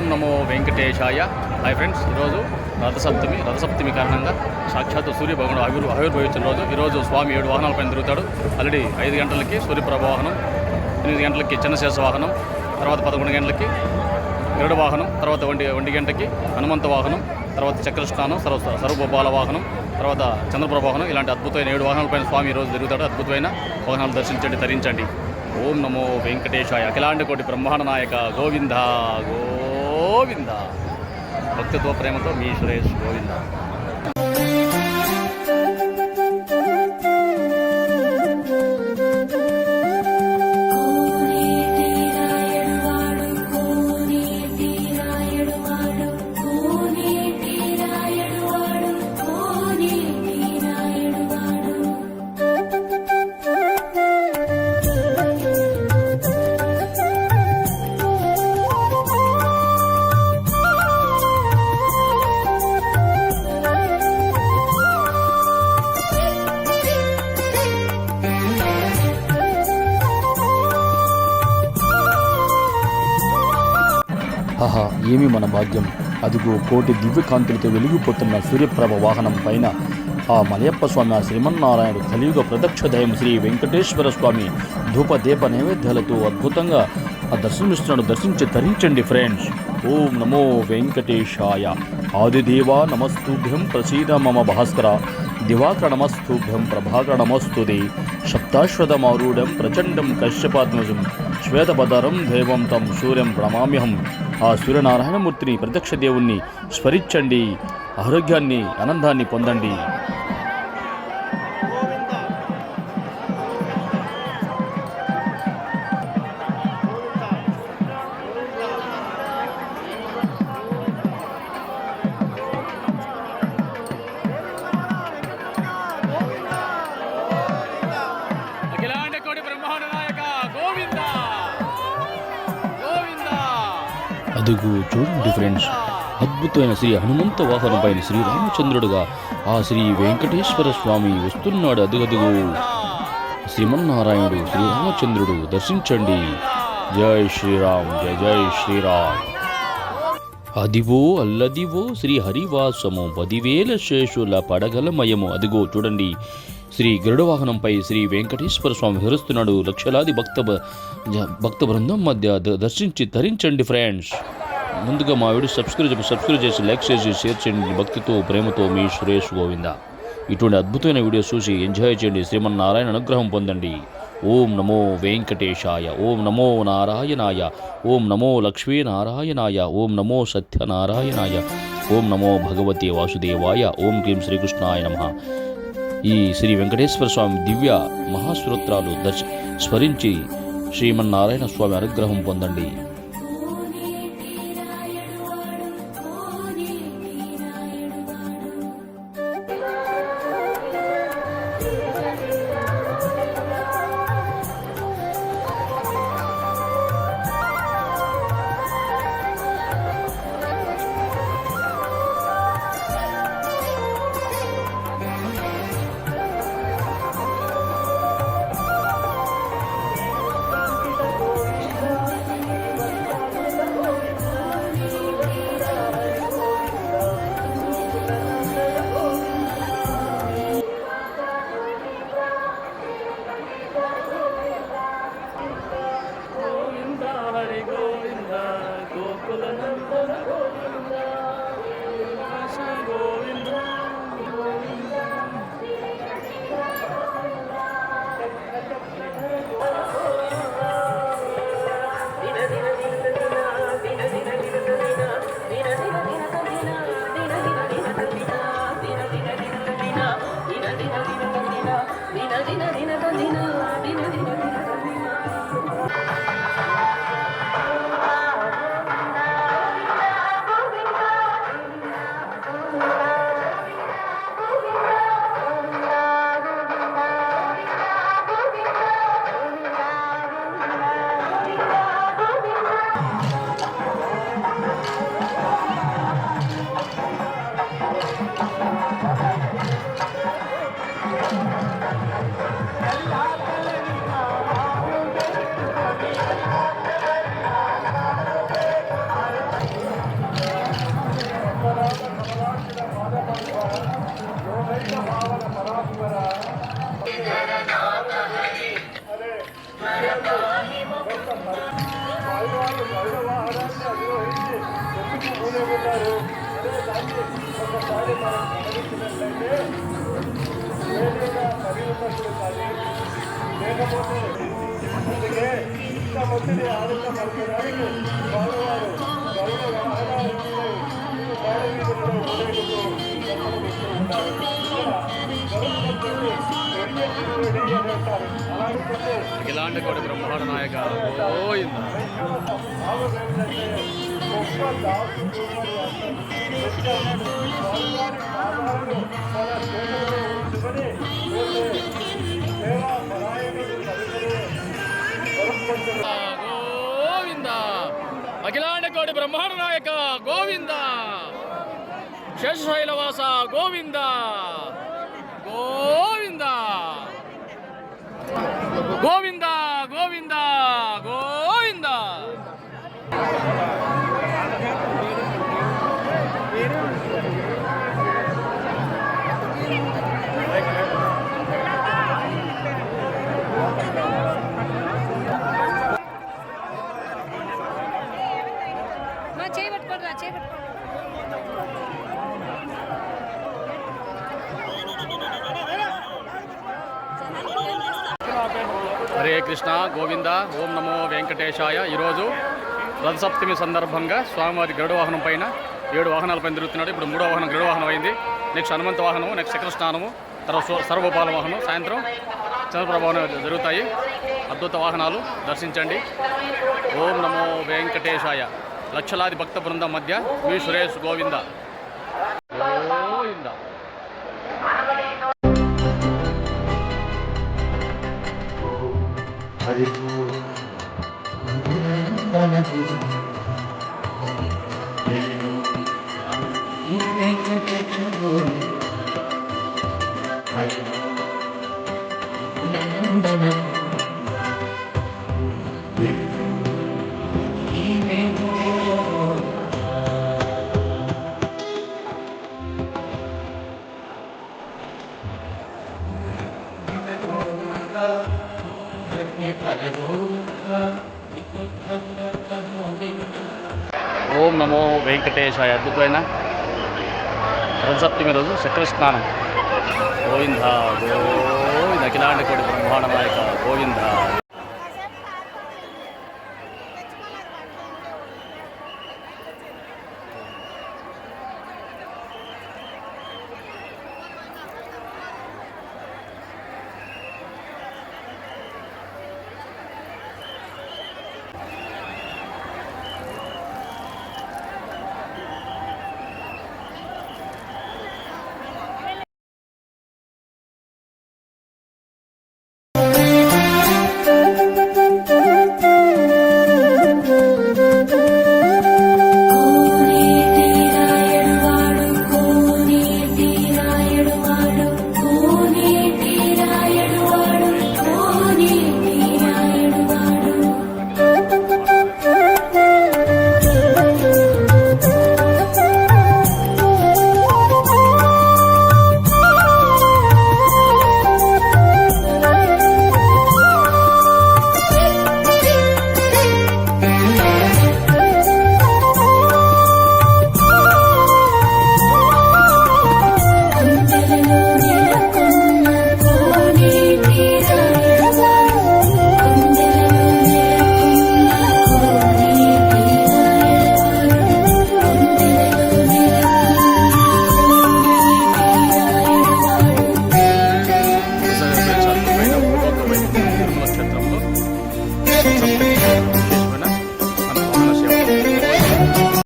ఓం నమో వెంకటేశాయ. Hi friends ఈరోజు రథసప్తమి రథసప్తమి కారణంగా సాక్షాత్ సూర్యభగవానుడు ఆవిర్ ఆవిర్భవించిన రోజు. ఈరోజు స్వామి ఏడు వాహనాలపైన తిరుగుతాడు. ఆల్రెడీ ఐదు గంటలకి సూర్యప్రభ వాహనం ఎనిమిది గంటలకి చిన్నశేష వాహనం తర్వాత పదకొండు గంటలకి గరుడ వాహనం తర్వాత ఒంటి ఒంటి గంటకి హనుమంత వాహనం తర్వాత చక్రస్నానం సర్వ సర్వబాల వాహనం తర్వాత చంద్రప్రభ వాహనం. ఇలాంటి అద్భుతమైన ఏడు వాహనాలపైన స్వామి ఈరోజు తిరుగుతాడు. అద్భుతమైన వాహనాలు దర్శించండి ధరించండి ఓం నమో వెంకటేశాయ. అఖిలాండ కోటి బ్రహ్మాండ నాయక గోవింద గోవింద. భక్తితో ప్రేమతో మీ సురేష్ గోవింద. హహా ఏమి మన భాగ్యం? అదిగో కోటి దివ్యకాంతులతో వెలిగిపోతున్న సూర్యప్రభ వాహనం పైన ఆ మలయప్ప స్వామి ఆ శ్రీమన్నారాయణుడు కలియుగ ప్రదక్ష దయం శ్రీ వెంకటేశ్వర స్వామి ధూప దీప నైవేద్యాలతో అద్భుతంగా ఆ దర్శనమిస్తున్నాడు. దర్శించి తరించండి ఫ్రెండ్స్. ఓం నమో వెంకటేశాయ. ఆదిదేవా నమస్తుభ్యం ప్రసీద మమ భాస్కర. దివాకర నమస్తుభ్యం ప్రభాకర నమస్తుదే. సప్తాశ్వతమారూఢం ప్రచండం కశ్యపాత్మజం శ్వేతపదరం దేవం తం సూర్యం ప్రణమామ్యహం. ఆ సూర్యనారాయణమూర్తిని ప్రత్యక్ష దేవుణ్ణి స్మరించండి. ఆరోగ్యాన్ని ఆనందాన్ని పొందండి. అదుగు చూడండి ఫ్రెండ్స్. అద్భుతమైన శ్రీ హనుమంత వాహనంపైన శ్రీరామచంద్రుడుగా ఆ శ్రీ వెంకటేశ్వర స్వామి వస్తున్నాడు అదుగదుగు శ్రీమన్నారాయణుడు శ్రీరామచంద్రుడు దర్శించండి. జై శ్రీరామ్ జయ జై శ్రీరామ్. అదివో అల్లదివో శ్రీ హరివాసము పదివేల శేషుల పడగలమయము అదిగో చూడండి. శ్రీ గరుడ వాహనంపై శ్రీ వెంకటేశ్వర స్వామి విహరిస్తున్నాడు లక్షలాది భక్త భక్త బృందం మధ్య ద- దర్శించి ధరించండి ఫ్రెండ్స్. ముందుగా మా వీడియో సబ్స్క్రైబ్ సబ్స్క్రైబ్ చేసి లైక్ చేసి షేర్ చేయండి. భక్తితో ప్రేమతో మీ సురేష్ గోవింద. ఇటువంటి అద్భుతమైన వీడియో చూసి ఎంజాయ్ చేయండి. శ్రీమన్నారాయణ అనుగ్రహం పొందండి. ఓం నమో వెంకటేశాయ. ఓం నమో నారాయణాయ. ఓం నమో లక్ష్మీనారాయణాయ. ఓం నమో సత్యనారాయణాయ. ఓం నమో భగవతి వాసుదేవాయ. ఓం క్లీం శ్రీకృష్ణాయ నమ. ఈ శ్రీ వెంకటేశ్వర స్వామి దివ్య మహాస్తోత్రాలు దర్శ స్మరించి శ్రీమన్నారాయణ స్వామి అనుగ్రహం పొందండి. ఇలాంటి కోటి బ్రహ్మాండ నాయక గోవింద గోవింద అఖిలాండ కోటి బ్రహ్మాండ నాయక గోవింద. శేషశైలవాస గోవింద. గోవింద. గోవిందా. హరే కృష్ణ గోవింద ఓం నమో వెంకటేశాయ. ఈరోజు రథసప్తమి సందర్భంగా స్వామివారి గరుడు వాహనం పైన ఏడు వాహనాలపైన తిరుగుతున్నాడు. ఇప్పుడు మూడో వాహనం గరుడు వాహనం అయింది. నెక్స్ట్ హనుమంత వాహనము నెక్స్ట్ చక్రస్నానము తర్వాత స్వ- వాహనం సాయంత్రం చంద్రప్రభావం జరుగుతాయి. అద్భుత వాహనాలు దర్శించండి. ఓం నమో వెంకటేశాయ. లక్షలాది భక్త బృందం మధ్య మీ సురేష్ గోవింద. Allí. ఓం నమో వెంకటేశాయ అద్భుతమైన రథసప్తమి రోజు చక్ర స్నానం గోవింద గోవింద అఖిలాండ కోటి బ్రహ్మాండ నాయక గోవింద